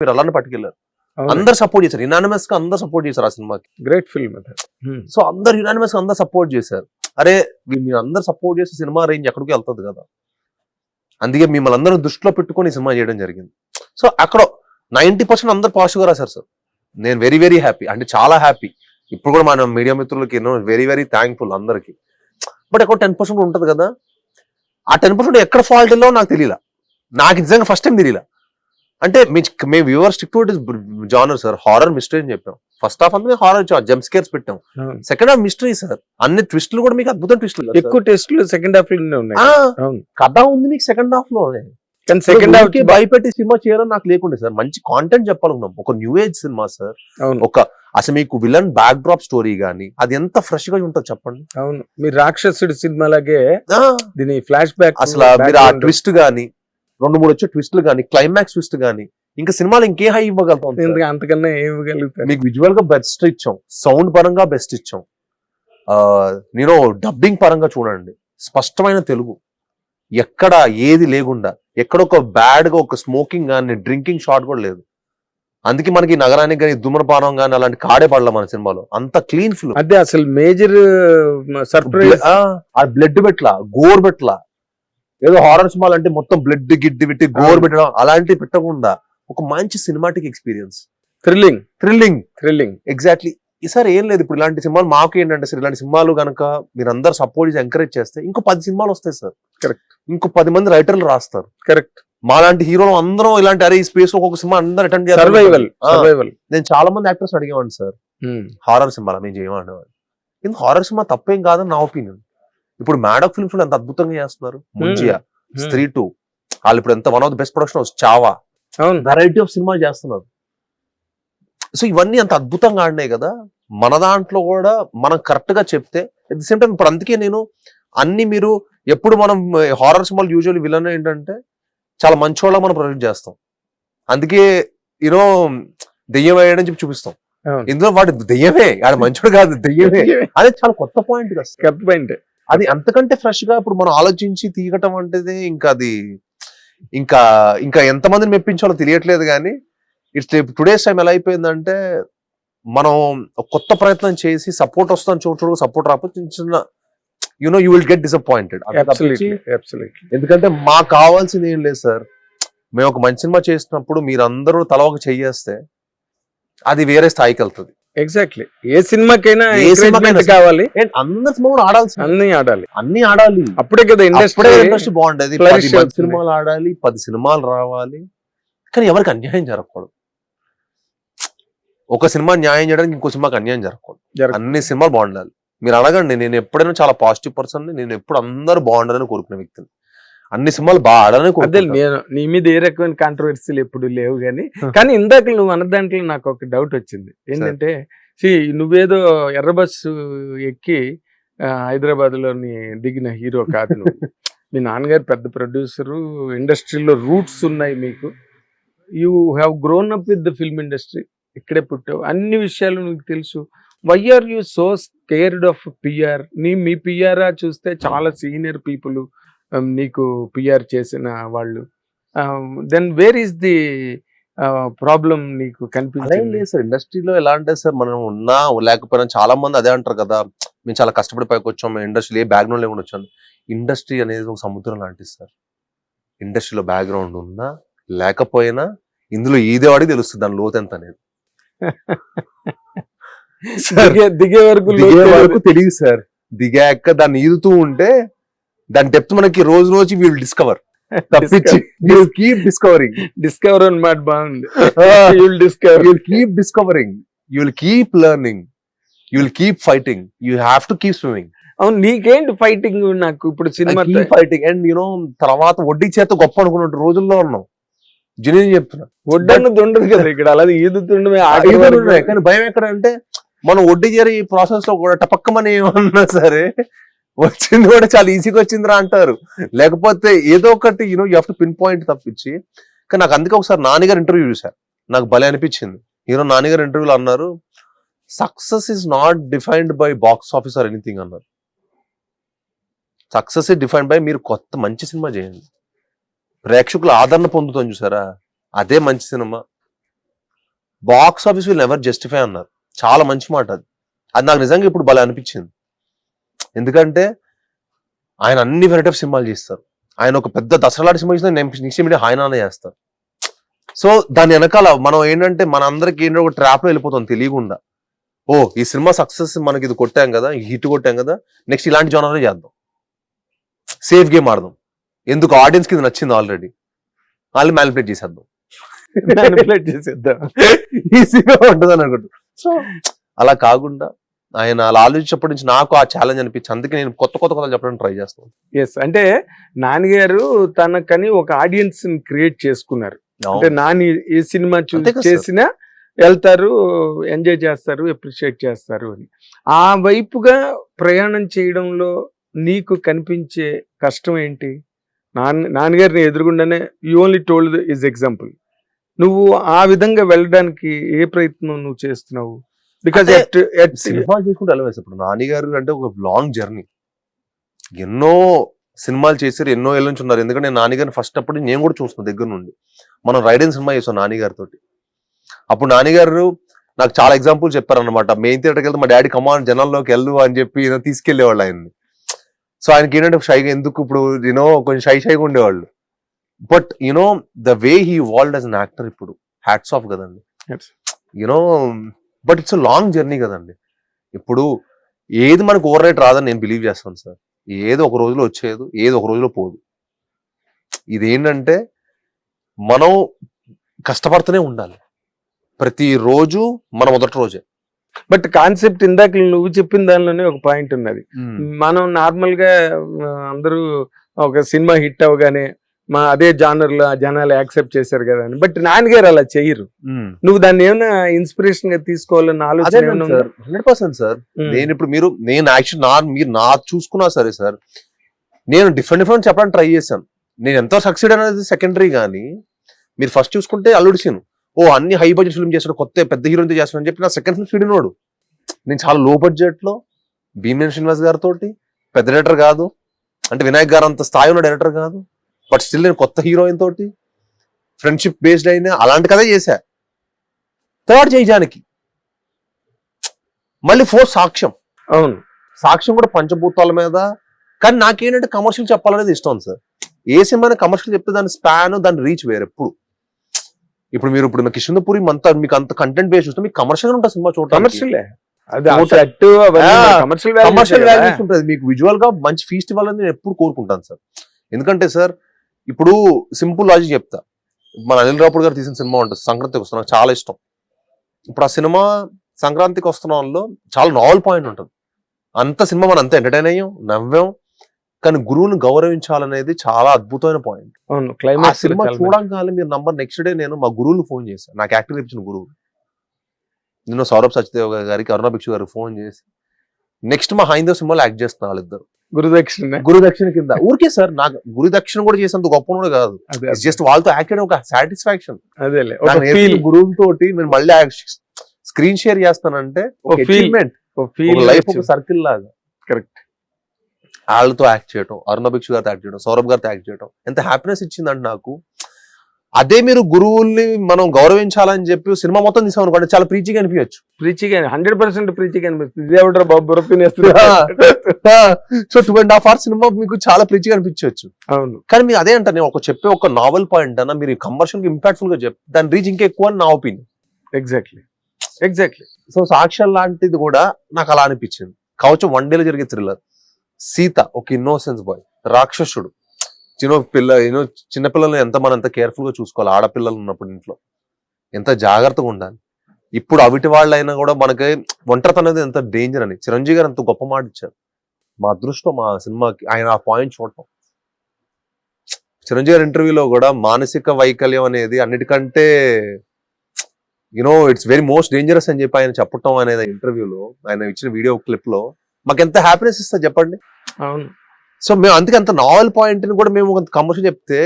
మీరు అలానే పట్టుకెళ్ళారు. అందరు సపోర్ట్ చేశారు. ఇనానిమస్గా అందరు సపోర్ట్ చేశారు ఆ సినిమాకి. గ్రేట్ ఫిల్మ్ అది. సో అందరు యునానిమస్గా అందరు సపోర్ట్ చేశారు. అరే మీరు అందరు సపోర్ట్ చేస్తే సినిమా రేంజ్ ఎక్కడికి వెళ్తుంది కదా. అందుకే మిమ్మల్ని అందరూ దృష్టిలో పెట్టుకొని సినిమా చేయడం జరిగింది. సో అక్కడ నైన్టీ పర్సెంట్ అందరు పాజిటివ్గా రాశారు సార్. నేను వెరీ వెరీ హ్యాపీ అంటే చాలా హ్యాపీ ఇప్పుడు కూడా మన మీడియా మిత్రులకి ఎన్నో వెరీ వెరీ థ్యాంక్ఫుల్ అందరికి. బట్ అక్కడ టెన్ పర్సెంట్ ఉంటుంది కదా. ఆ టెన్ పర్సెంట్ ఎక్కడ ఫాల్ట్లో నాకు తెలియలా. నాకు నిజంగా ఫస్ట్ టైం తెలియలా. అంటే మీ మేము viewer stick to it genre sir horror mystery అని చెప్పాం. ఫస్ట్ హాఫ్ అంతా హారర్ జంప్ స్కేర్స్ పెట్టాం. సెకండ్ హాఫ్ మిస్టరీ సార్ అన్ని ట్విస్టులు కూడా మీకు అద్భుతం ట్విస్టులు ఎక్కువ టెస్ట్లు సెకండ్ హాఫ్ ఉన్నాయి. కథ ఉంది మీకు సెకండ్ హాఫ్లో కానీ సెకండ్ హాఫ్ ఊరికే భయపెట్టి సినిమా చేయాలని నాకు లేకుండే సార్ మంచి కాంటెంట్ చెప్పాలనుకున్నాం. ఒక న్యూ ఏజ్ సినిమా సార్ ఒక అసలు మీకు విలన్ బ్యాక్ డ్రాప్ స్టోరీ గానీ అది ఎంత ఫ్రెష్గా ఉంటుంది చెప్పండి. అవును. మీరు రాక్షసుడి సినిమాలాగే ఆ, దీని ఫ్లాష్ బ్యాక్ అసలు మీరు ఆ ట్విస్ట్ గానీ రెండు మూడు వచ్చే ట్విస్ట్లు గానీ క్లైమాక్స్ ట్విస్ట్ గానీ ఇంకా సినిమాలు ఇంకే హై ఇవ్వగలుగుతాం? అంతకన్నా ఏం ఇవ్వగలుగుతారు? మీకు విజువల్గా బెస్ట్ ఇచ్చాం. సౌండ్ పరంగా బెస్ట్ ఇచ్చాం. నేను డబ్బింగ్ పరంగా చూడండి. స్పష్టమైన తెలుగు. ఎక్కడ ఏది లేకుండా ఎక్కడ ఒక బ్యాడ్గా ఒక స్మోకింగ్ కానీ డ్రింకింగ్ షాట్ కూడా లేదు. అందుకే మనకి నగరానికి కానీ ధూమ్రపానం కానీ అలాంటి కాడే పడలే మన సినిమాలో. అంత క్లీన్ ఫిల్మ్ అదే అసలు మేజర్ సర్ప్రైజ్ ఆ బ్లడ్ పెట్ల గోర్ పెట్ల ఏదో హారర్ సినిమాలు అంటే మొత్తం బ్లడ్ గిడ్డి పెట్టి గోర్. పెట్టడం అలాంటివి పెట్టకుండా ఒక మంచి cinematic experience thrilling thrilling thrilling exactly ఈసారి ఏం లేదు ఇప్పుడు ఇలాంటి సినిమాలు మాకు ఏంటంటే సార్ ఇలాంటి సినిమాలు కనుక మీరు అందరు సపోర్ట్ చేసి ఎంకరేజ్ చేస్తే ఇంకో పది సినిమాలు వస్తాయి సార్. Correct. ఇంకో పది మంది రైటర్లు రాస్తారు. కరెక్ట్ మాలాంటి హీరోలు అందరం ఇలాంటి అరే ఈ స్పేస్ ఒక్కొక్క సినిమా అందరు అటెండ్ సర్వైవల్ సర్వైవల్ నేను చాలా మంది యాక్టర్స్ అడిగేవాడిని సార్. హారర్ సినిమా మేము చేయమనేవాడు హారర్ సినిమా తప్పేం కాదని నా ఒపీనియన్ ఇప్పుడు మ్యాడక్ ఫిల్మ్స్ ఎంత అద్భుతంగా చేస్తున్నారు. ముంజియా స్త్రీ టూ వాళ్ళు ఇప్పుడు ఎంత one of the best production house Chhaava variety of cinema చేస్తున్నారు. సో ఇవన్నీ అంత అద్భుతంగా ఆడినాయి కదా. మన దాంట్లో కూడా మనం కరెక్ట్గా చెప్తే అట్ ది సేమ్ టైం ఇప్పుడు అందుకే నేను అన్ని మీరు ఎప్పుడు మనం హారర్ సినిమాలు యూజువల్లీ విలన్ ఏంటంటే చాలా మంచోళ్ళ మనం ప్రొజెక్ట్ చేస్తాం. అందుకే యూనో దెయ్యం వేయడం చెప్పి చూపిస్తాం. ఇందులో వాడు దెయ్యమే ఆడ మంచోడు కాదు దెయ్యమే. అది చాలా కొత్త పాయింట్ కదా. పాయింట్ అది అంతకంటే ఫ్రెష్గా ఇప్పుడు మనం ఆలోచించి తీయటం అంటే ఇంకా అది ఇంకా ఇంకా ఎంతమందిని మెప్పించాలో తెలియట్లేదు కానీ ఇట్స్ టుడేస్ టైం ఎలా అయిపోయిందంటే మనం కొత్త ప్రయత్నం చేసి సపోర్ట్ వస్తాను చూడ చూడ సపోర్ట్ రాకపోతే చిన్న చిన్న you know you will get disappointed ఎందుకంటే మాకు కావాల్సింది ఏం లేదు సార్. మేము ఒక మంచి సినిమా చేసినప్పుడు మీరందరూ తల ఒక చెయ్యేస్తే అది వేరే స్థాయికి వెళ్తుంది. ఎగ్జాక్ట్లీ ఏ సినిమాకైనా ఏ సినిమాకైనా కావాలి. అందరి సినిమా కూడా ఆడాల్సి అన్ని ఆడాలి. అన్ని ఆడాలి. అప్పుడే కదా ఇండస్ట్రీ ఇంట్రెస్ట్ బాగుండేది. పది. సినిమాలు ఆడాలి పది సినిమాలు రావాలి. కానీ ఎవరికి అన్యాయం జరగకూడదు. ఒక సినిమా న్యాయం చేయడానికి ఇంకో సినిమాకి అన్యాయం జరగకూడదు. జరగ- అన్ని సినిమాలు బాగుండాలి. మీరు అడగండి నేను ఎప్పుడైనా చాలా పాజిటివ్ పర్సన్ నేను ఎప్పుడు అందరూ బాగుండాలని కోరుకునే వ్యక్తిని. అన్ని సినిమాలు బాగా ఆడాలని అదే కోరుకుంటాను నేను నీ మీద ఏ రకమైన కాంట్రవర్సీలు ఎప్పుడు లేవు కానీ కానీ ఇందాక నువ్వు అన్న దాంట్లో నాకు ఒక డౌట్ వచ్చింది. ఏంటంటే see, నువ్వేదో ఎర్ర బస్సు ఎక్కి హైదరాబాద్లోని దిగిన హీరో కాదు నువ్వు. మీ నాన్నగారు పెద్ద ప్రొడ్యూసరు ఇండస్ట్రీలో రూట్స్ ఉన్నాయి మీకు. You have grown up with the film industry ఇక్కడే పుట్టావు. అన్ని విషయాలు నీకు తెలుసు. Why are you so scared of PR నీ మీ పిఆర్ చూస్తే చాలా సీనియర్ పీపుల్ నీకు పిఆర్ చేసిన వాళ్ళు. Then where is the problem నీకు కనిపించింది? సార్. ఇండస్ట్రీలో ఎలా అంటే సార్ మనం ఉన్నా లేకపోయినా చాలా మంది అదే అంటారు కదా మేము చాలా కష్టపడి పైకి వచ్చాం మేము ఇండస్ట్రీలో ఏ బ్యాక్గ్రౌండ్ లేకుండా వచ్చాం. ఇండస్ట్రీ అనేది ఒక సముద్రం లాంటిది సార్. ఇండస్ట్రీలో బ్యాక్గ్రౌండ్ ఉన్నా లేకపోయినా ఇందులో ఈదే వాడికి తెలుస్తుంది దాని లోతు ఎంత అనేది. సార్, దిగే వరకు దిగే వరకు తెలియదు సార్. దిగాక దాన్ని ఈదుతూ ఉంటే దాని డెప్త్ మనకి రోజు రోజు వీల్ డిస్కవర్ తప్పించి కీప్ డిస్కవరింగ్ డిస్కవర్ అన్నమాట బాగుంది you'll discover you will keep discovering. You will keep learning. You will keep fighting. You have to keep swimming. అవును నీకేంటి ఫైటింగ్ నాకు? ఇప్పుడు సినిమా and you know తర్వాత వడ్డీ చేత గొప్ప అనుకున్న రోజుల్లో ఉన్నాం. జెన్యున్ చెప్తున్నా? వడ్డన్నది ఉండదు కదా ఇక్కడ. అలాగే ఈదుతుండమే. కానీ భయం ఎక్కడ అంటే మనం వడ్డీ చేరి ఈ ప్రాసెస్లో కూడా టపక్కమని ఏమన్నా సరే వచ్చింది కూడా చాలా ఈజీగా వచ్చిందిరా అంటారు. లేకపోతే ఏదో ఒకటి you know you have to pin point తప్పించి కానీ నాకు అందుకే ఒకసారి నాన్నగారు ఇంటర్వ్యూ చూశారు నాకు భలే అనిపించింది. హీరో నాన్నగారు ఇంటర్వ్యూలో అన్నారు success is not defined by box office or anything అన్నారు. సక్సెస్ ఇస్ డిఫైన్డ్ బై మీరు కొత్త మంచి సినిమా చేయండి. ప్రేక్షకుల ఆదరణ పొందుతాం చూసారా? అదే మంచి cinema. Box office will never justify అన్నారు. చాలా మంచి మాట అది. అది నాకు నిజంగా ఇప్పుడు భలే అనిపించింది. ఎందుకంటే ఆయన అన్ని వెరైటీ ఆఫ్ సినిమాలు చేస్తారు. ఆయన ఒక పెద్ద దసరాలాంటి సినిమా చేసిన నెక్స్ట్ మీడియా ఆయన చేస్తారు సో దాని వెనకాల మనం ఏంటంటే మన అందరికి ఏంటంటే ఒక ట్రాప్లో వెళ్ళిపోతాం తెలియకుండా. ఓ ఈ సినిమా సక్సెస్ మనకి ఇది కొట్టాం కదా హిట్ కొట్టాం కదా నెక్స్ట్ ఇలాంటి జోనరే చేద్దాం. సేఫ్ గేమ్ ఆడదాం. ఎందుకు? ఆడియన్స్కి ఇది నచ్చింది ఆల్రెడీ వాళ్ళు మ్యానిపులేట్ చేసేద్దాం. Manipulate చేసేద్దాం. ఈజీగా ఉంటుంది అని అనుకుంటా సో అలా కాకుండా ఆయన అలా ఆలోచించినప్పటి నుంచి నాకు ఆ ఛాలెంజ్ అనిపించి అందుకే నేను కొత్త కొత్త కొత్త చెప్పడానికి ట్రై చేస్తాను ఎస్ అంటే నాన్నగారు తనకని ఒక ఆడియన్స్ని క్రియేట్ చేసుకున్నారు. అంటే నాని ఏ సినిమా. చేసినా వెళ్తారు ఎంజాయ్ చేస్తారు అప్రిషియేట్ చేస్తారు అని. ఆ వైపుగా ప్రయాణం చేయడంలో నీకు కనిపించే కష్టం ఏంటి? నాన్న నాన్నగారిని ఎదురుగుండానే you only told is example నువ్వు ఆ విధంగా వెళ్ళడానికి ఏ ప్రయత్నం నువ్వు చేస్తున్నావు? బికాజ్ అంటే సినిమా చేసుకుంటే వెళ్ళవేసి ఇప్పుడు నాన్నగారు అంటే ఒక లాంగ్ జర్నీ ఎన్నో సినిమాలు చేశారు ఎన్నో ఏళ్ళ నుంచి ఉన్నారు. ఎందుకంటే నేను నాన్నగారిని ఫస్ట్ అప్పుడు నేను కూడా చూస్తున్నాను దగ్గర నుండి. మనం రైడింగ్ సినిమా చేసాం నాన్నగారితో అప్పుడు నాన్నగారు నాకు చాలా ఎగ్జాంపుల్ చెప్పారన్నమాట. మెయిన్ థియేటర్కి వెళ్తే మా డాడీ కమాన్ జనాల్లోకి వెళ్ళు అని చెప్పి ఏదో తీసుకెళ్ళేవాళ్ళు ఆయన్ని. సో ఆయనకి ఏంటంటే షైగా ఎందుకు ఇప్పుడు యూనో కొంచెం షై షైగా ఉండేవాళ్ళు. But you know the way he evolved as an actor ఇప్పుడు హ్యాట్స్ ఆఫ్ కదండి. You know but it's long journey కదండి. ఇప్పుడు ఏది మనకు ఓవర్ నైట్ రాదని నేను బిలీవ్ చేస్తాను సార్. ఏది ఒక రోజులో వచ్చేది ఏది ఒక రోజులో పోదు. ఇది ఏంటంటే మనం కష్టపడుతూనే ఉండాలి. ప్రతి రోజు మన మొదటి రోజే. బట్ కాన్సెప్ట్ ఇందాక నువ్వు చెప్పిన దానిలోనే ఒక పాయింట్ ఉన్నది. మనం నార్మల్గా ఆ, అందరూ ఒక సినిమా హిట్ అవగానే మా అదే జానర్లో జనాలు యాక్సెప్ట్ చేశారు కదా అని. బట్ నాన్నగారు అలా చెయ్యరు. నువ్వు దాన్ని ఏమైనా ఇన్స్పిరేషన్గా తీసుకోవాలన్న ఆలోచన హండ్రెడ్ పర్సెంట్ సార్. నేను ఇప్పుడు మీరు నేను యాక్చువల్ నా మీరు నా చూసుకున్నా సరే సార్ నేను డిఫరెంట్ డిఫరెంట్ చెప్పడానికి ట్రై చేశాను. నేను ఎంతో సక్సీడ్ అనేది సెకండరీ కానీ మీరు ఫస్ట్ చూసుకుంటే అల్లుడు సీన్. ఓ అన్ని హై బడ్జెట్ ఫిల్మ్ చేస్తాడు కొత్త పెద్ద హీరోయిన్ చేస్తాడు అని చెప్పి నా సెకండ్ ఫిల్మ్ చూడినోడు నేను చాలా లో బడ్జెట్లో భీమేన్ శ్రీనివాస్ గారితో పెద్ద డైరెక్టర్ కాదు. అంటే వినాయక్ గారు అంత స్థాయి ఉన్న డైరెక్టర్ కాదు. బట్ స్టిల్ నేను కొత్త హీరోయిన్ తోటి ఫ్రెండ్షిప్ బేస్డ్ అయిన అలాంటి కథే చేశా. థర్డ్ జైజానికి మళ్ళీ ఫోర్త్ సాక్ష్యం. అవును. సాక్ష్యం కూడా పంచభూతాల మీద. కానీ నాకేంటంటే కమర్షియల్ చెప్పాలనేది ఇష్టం సార్. ఏ సినిమా కమర్షియల్ చెప్తే దాని స్పాన్ దాని రీచ్ వేరు ఎప్పుడు. ఇప్పుడు మీరు ఇప్పుడు కిషన్పూరి అంత మీకు అంత కంటెంట్ బేస్ చూస్తే మీకు కమర్షియల్ ఉంటుంది సినిమా చూడటం కమర్షియల్. వాల్యూస్ ఉంటుంది. మీకు విజువల్గా మంచి ఫీస్ట్ ఇవ్వాలని నేను ఎప్పుడు కోరుకుంటాను సార్. ఎందుకంటే సార్ ఇప్పుడు సింపుల్ లాజిక్ చెప్తా. మన అనిల్ రాపుడు గారు తీసిన సినిమా ఉంటుంది సంక్రాంతికి వస్తున్నా నాకు చాలా ఇష్టం. ఇప్పుడు ఆ సినిమా సంక్రాంతికి వస్తున్న వాళ్ళు చాలా నావల్ పాయింట్ ఉంటుంది. అంత సినిమా మనం అంత ఎంటర్టైన్ అయ్యాం నవ్వాం కానీ గురువుని గౌరవించాలనేది చాలా అద్భుతమైన పాయింట్ క్లైమాక్స్ సినిమా చూడంగానే మీరు నంబర్ నెక్స్ట్ డే నేను మా గురువులు ఫోన్ చేశాను నాకు యాక్టింగ్ ఇచ్చిన గురువు. నేను సౌరభ్ సత్యదేవ్ గారికి అరుణ భిక్షు గారికి ఫోన్ చేసి నెక్స్ట్ మా హైందవ్ సినిమాలో యాక్ట్ చేస్తున్నా వాళ్ళిద్దరు. గురుదక్షిణ గురు దక్షిణ కింద. ఊరికే సార్ నాకు గురు దక్షిణ కూడా చేసేంత గొప్ప కూడా కాదు. జస్ట్ వాళ్ళతో యాక్ట్ చేయడం ఒక సాటిస్ఫాక్షన్ గురువు తోటి నేను మళ్ళీ స్క్రీన్ షేర్ చేస్తానంటే లైఫ్ ఒక సర్కిల్ లాగా. Correct. వాళ్ళతో యాక్ట్ చేయడం అరుణ భిక్షు గారితో యాక్ట్ చేయడం సౌరభ్ గారితో యాక్ట్ చేయడం ఎంత హ్యాపీనెస్ ఇచ్చిందంటే నాకు అదే మీరు గురువుల్ని మనం గౌరవించాలని చెప్పి సినిమా మొత్తం తీసాం అనుకోండి చాలా ప్రీచిగా అనిపించచ్చు. ప్రీచిగా హండ్రెడ్ పర్సెంట్ ప్రీచిగా అనిపిస్తుంది. బాబు so two and half hour cinema మీకు చాలా ప్రీచిగా అనిపించవచ్చు అవును. కానీ మీరు అదే అంటారు నేను ఒక చెప్పే ఒక నావెల్ పాయింట్ అన్న మీరు కమర్షియల్గా ఇంపాక్ట్ఫుల్గా చెప్ దాని రీచ్ ఇంకా ఎక్కువ అని నా ఒపీనియన్ ఎగ్జాక్ట్లీ ఎగ్జాక్ట్లీ సో సాక్ష్యం లాంటిది కూడా నాకు అలా అనిపించింది. కావచ్చు వన్ డేలో జరిగే థ్రిల్లర్ సీత ఒక ఇన్నోసెన్స్ బాయ్ రాక్షసుడు. చిన్న పిల్ల యూనో చిన్నపిల్లల్ని ఎంత మనం ఎంత కేర్ఫుల్గా చూసుకోవాలి? ఆడపిల్లలు ఉన్నప్పుడు ఇంట్లో. ఎంత జాగ్రత్తగా ఉండాలి? ఇప్పుడు అవిటి వాళ్ళైనా కూడా మనకి ఒంటరితనం అనేది ఎంత డేంజర్ అని. చిరంజీవి గారు అంత గొప్ప మాట ఇచ్చారు. మా అదృష్టం మా సినిమాకి ఆయన ఆ పాయింట్ చూడటం. చిరంజీవి గారి ఇంటర్వ్యూలో కూడా మానసిక వైకల్యం అనేది అన్నిటికంటే you know it's very most dangerous అని చెప్పి ఆయన చెప్పటం అనేది ఇంటర్వ్యూలో ఆయన ఇచ్చిన వీడియో క్లిప్లో. మాకు ఎంత హ్యాపీనెస్ ఇస్తా చెప్పండి? అవును. సో మేము అందుకే అంత నావల్ పాయింట్ని కూడా మేము కమర్షియల్ చెప్తే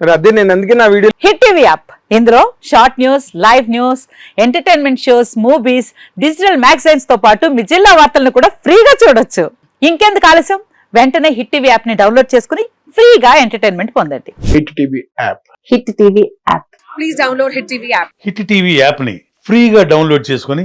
అదే నేను అందుకే నా వీడియో హిట్ టీవీ యాప్ ఇందులో short news live news entertainment shows movies digital మ్యాగజైన్స్తో పాటు మీ జిల్లా వార్తలను కూడా ఫ్రీగా చూడొచ్చు. ఇంకెందుకు ఆలస్యం? వెంటనే హిట్ టీవీ యాప్ని డౌన్లోడ్ చేసుకుని ఫ్రీగా ఎంటర్టైన్మెంట్ పొందండి. Hit TV app Hit TV app please download Hit TV app. Hit TV యాప్ని ఫ్రీగా డౌన్లోడ్ చేసుకొని